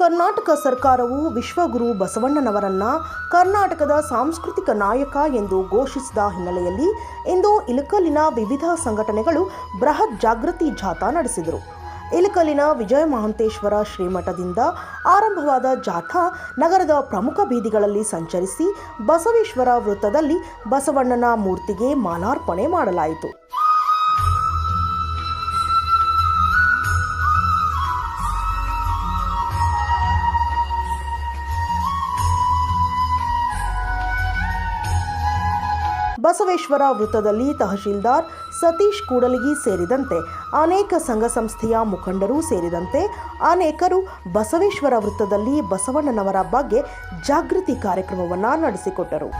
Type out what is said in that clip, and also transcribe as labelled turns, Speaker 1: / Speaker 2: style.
Speaker 1: ಕರ್ನಾಟಕ ಸರ್ಕಾರವು ವಿಶ್ವಗುರು ಬಸವಣ್ಣನವರನ್ನ ಕರ್ನಾಟಕದ ಸಾಂಸ್ಕೃತಿಕ ನಾಯಕ ಎಂದು ಘೋಷಿಸಿದ ಹಿನ್ನೆಲೆಯಲ್ಲಿ ಇಂದು ಇಳಕಲಿನ ವಿವಿಧ ಸಂಘಟನೆಗಳು ಬೃಹತ್ ಜಾಗೃತಿ ಜಾಥಾ ನಡೆಸಿದರು. ಇಲಕಲ್ಲಿನ ವಿಜಯ ಮಹಾಂತೇಶ್ವರ ಶ್ರೀಮಠದಿಂದ ಆರಂಭವಾದ ಜಾಥಾ ನಗರದ ಪ್ರಮುಖ ಬೀದಿಗಳಲ್ಲಿ ಸಂಚರಿಸಿ ಬಸವೇಶ್ವರ ವೃತ್ತದಲ್ಲಿ ಬಸವಣ್ಣನ ಮೂರ್ತಿಗೆ ಮಾಲಾರ್ಪಣೆ ಮಾಡಲಾಯಿತು. ಬಸವೇಶ್ವರ ವೃತ್ತದಲ್ಲಿ ತಹಶೀಲ್ದಾರ್ ಸತೀಶ್ ಕೂಡಲಗಿ ಸೇರಿದಂತೆ ಅನೇಕ ಸಂಘ ಸಂಸ್ಥೆಯ ಮುಖಂಡರು ಸೇರಿದಂತೆ ಅನೇಕರು ಬಸವೇಶ್ವರ ವೃತ್ತದಲ್ಲಿ ಬಸವಣ್ಣನವರ ಬಗ್ಗೆ ಜಾಗೃತಿ ಕಾರ್ಯಕ್ರಮವನ್ನು ನಡೆಸಿಕೊಟ್ಟರು.